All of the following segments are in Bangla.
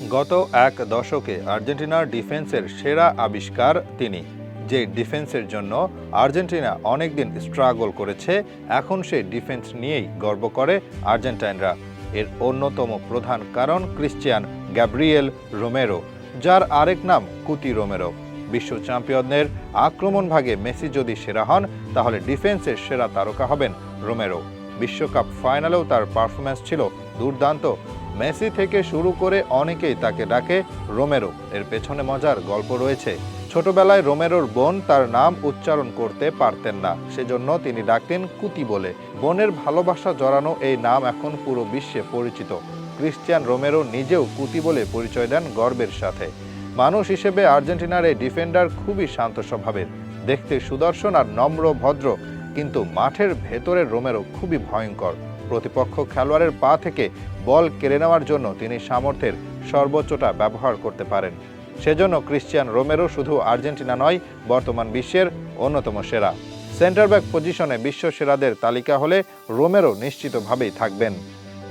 গত এক দশকে আর্জেন্টিনার ডিফেন্সের সেরা আবিষ্কার তিনি, যে ডিফেন্সের জন্য আর্জেন্টিনা অনেকদিন স্ট্রাগল করেছে, এখন সেই ডিফেন্স নিয়েই গর্ব করে আর্জেন্টাইনরা। এর অন্যতম প্রধান কারণ ক্রিশ্চিয়ান গ্যাব্রিয়েল রোমেরো, যার আরেক নাম কুতি রোমেরো। বিশ্ব চ্যাম্পিয়নের আক্রমণ ভাগে মেসি যদি সেরা হন, তাহলে ডিফেন্সের সেরা তারকা হবেন রোমেরো। বিশ্বকাপ ফাইনালেও তার পারফরম্যান্স ছিল দুর্দান্ত মেসি থেকে শুরু করে অনেকেই তাকে ডাকে রোমেরো। এর পেছনে মজার গল্প রয়েছে। ছোটবেলায় রোমেরোর বোন তার নাম উচ্চারণ করতে পারতেন না, সেজন্য তিনি ডাকতেন কুতি বলে। বোনের ভালোবাসা জড়ানো এই নাম এখন পুরো বিশ্বে পরিচিত। ক্রিশ্চিয়ান রোমেরো নিজেও কুতি বলে পরিচয় দেন গর্বের সাথে। মানুষ হিসেবে আর্জেন্টিনার এই ডিফেন্ডার খুবই শান্ত স্বভাবের। দেখতে সুদর্শন আর নম্র ভদ্র, কিন্তু মাঠের ভেতরের রোমেরো খুবই ভয়ঙ্কর। প্রতিপক্ষ খেলোয়াড়ের পা থেকে বল কেড়ে নেওয়ার জন্য তিনি সামর্থ্যের সর্বোচ্চটা ব্যবহার করতে পারেন। সেজন্য ক্রিশ্চিয়ান রোমেরো শুধু আর্জেন্টিনা নয়, বর্তমান বিশ্বের অন্যতম সেরা। সেন্টার ব্যাক পজিশনে বিশ্ব সেরাদের তালিকা হলে রোমেরো নিশ্চিতভাবেই থাকবেন।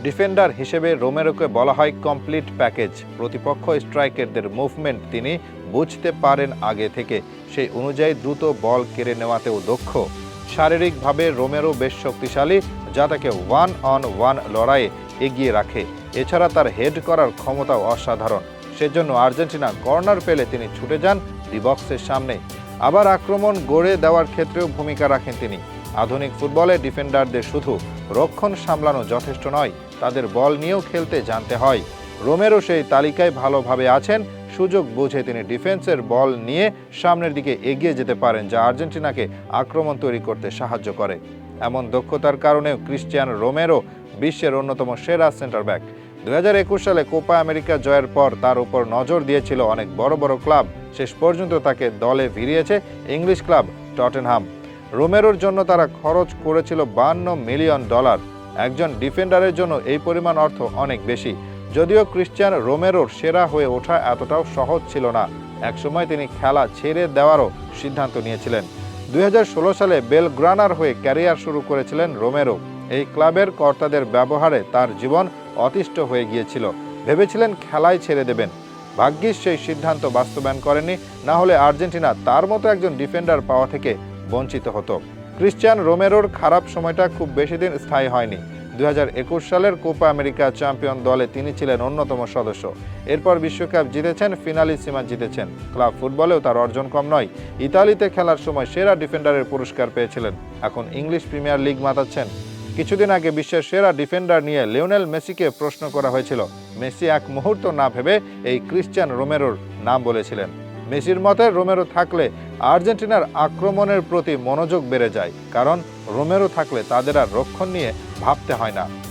ডিফেন্ডার হিসেবে রোমেরোকে বলা হয় কমপ্লিট প্যাকেজ। প্রতিপক্ষ স্ট্রাইকারদের মুভমেন্ট তিনি বুঝতে পারেন আগে থেকে। সেই অনুযায়ী দ্রুত বল কেড়ে নেওয়াতেও দক্ষ। শারীরিকভাবে রোমেরো বেশ শক্তিশালী, যা তাকে ওয়ান অন ওয়ান লড়াইয়ে এগিয়ে রাখে। এছাড়া তার হেড করার ক্ষমতাও অসাধারণ। সেজন্য আর্জেন্টিনা কর্নার পেলে তিনি ছুটে যান ডিবক্সের সামনে। আবার আক্রমণ গড়ে দেওয়ার ক্ষেত্রেও ভূমিকা রাখেন তিনি। আধুনিক ফুটবলে ডিফেন্ডারদের শুধু রক্ষণ সামলানো যথেষ্ট নয়, তাদের বল নিয়েও খেলতে জানতে হয়। রোমেরও সেই তালিকায় ভালোভাবে আছেন সুযোগ বুঝে তিনি ডিফেন্সের বল নিয়ে সামনের দিকে এগিয়ে যেতে পারেন, যা আর্জেন্টিনাকে আক্রমণ তৈরি করতে সাহায্য করে। এমন দক্ষতার কারণেও ক্রিশ্চিয়ান রোমেরো বিশ্বের অন্যতম সেরা সেন্টার ব্যাক দু হাজার একুশ সালে কোপা আমেরিকা জয়ের পর তার উপর নজর দিয়েছিল অনেক বড় বড় ক্লাব। শেষ পর্যন্ত তাকে দলে ভিড়িয়েছে ইংলিশ ক্লাব টটেনহাম। রোমেরোর জন্য তারা খরচ করেছিল বান্ন মিলিয়ন ডলার। একজন ডিফেন্ডারের জন্য এই পরিমাণ অর্থ অনেক বেশি। যদিও ক্রিশ্চিয়ান রোমেরোর সেরা হয়ে ওঠা এতটাও সহজ ছিল না। একসময় তিনি খেলা ছেড়ে দেওয়ারও সিদ্ধান্ত নিয়েছিলেন। দুই হাজার ষোলো সালে বেলগ্রানার হয়ে ক্যারিয়ার শুরু করেছিলেন রোমেরো। এই ক্লাবের কর্তাদের ব্যবহারে তার জীবন অতিষ্ঠ হয়ে গিয়েছিল। ভেবেছিলেন খেলায় ছেড়ে দেবেন। ভাগ্যিস সেই সিদ্ধান্ত বাস্তবায়ন করেনি না হলে আর্জেন্টিনা তার মতো একজন ডিফেন্ডার পাওয়া থেকে বঞ্চিত হতো। ক্রিশ্চিয়ান রোমেরোর খারাপ সময়টা খুব বেশি দিন স্থায়ী হয়নি। দুই হাজার একুশ সালের কোপা আমেরিকা চ্যাম্পিয়ন দলে তিনি ছিলেন অন্যতম সদস্য। এরপর বিশ্বকাপ জিতেছেন ফিনালি সীমা জিতেছেন। ক্লাব ফুটবলেও তার অর্জন কম নয়। ইতালিতে খেলার সময় সেরা ডিফেন্ডারের পুরস্কার পেয়েছিলেন। এখন ইংলিশ প্রিমিয়ার লিগ মাতাচ্ছেন। কিছুদিন আগে বিশ্বের সেরা ডিফেন্ডার নিয়ে লিওনেল মেসিকে প্রশ্ন করা হয়েছিল। মেসি এক মুহূর্ত না ভেবে এই ক্রিশ্চিয়ান রোমেরোর নাম বলেছিলেন। মেসির মতে, রোমেরো থাকলে আর্জেন্টিনার আক্রমণের প্রতি মনোযোগ বেড়ে যায়। কারণ রোমেরো থাকলে তাদের আর রক্ষণ নিয়ে ভাবতে হয় না।